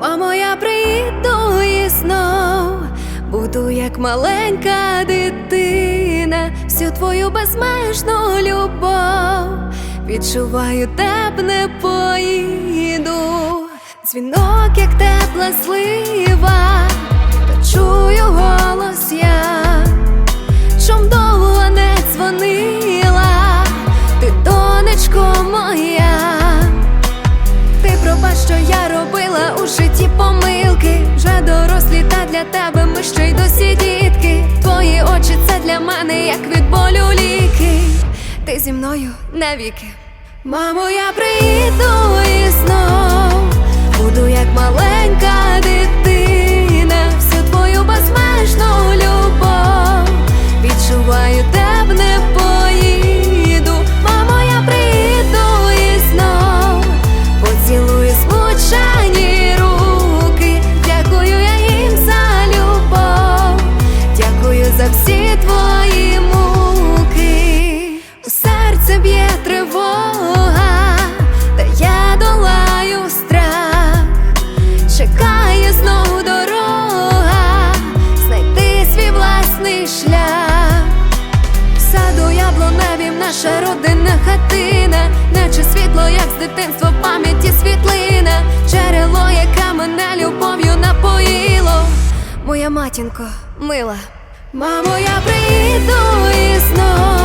Мамо, я приїду і знов буду як маленька дитина, всю твою безмежну любов. Відчуваю, теб не поїду. Дзвінок, як тепла слива, для тебе ми ще й досі дітки. Твої очі це для мене, як від болю ліки. Ти зі мною навіки. Мамо, я приїду і знов хатина, наче світло, як з дитинства в пам'яті світлина, джерело, яке мене любов'ю напоїло. Моя матінко, мила, мамо, я приїду і знов.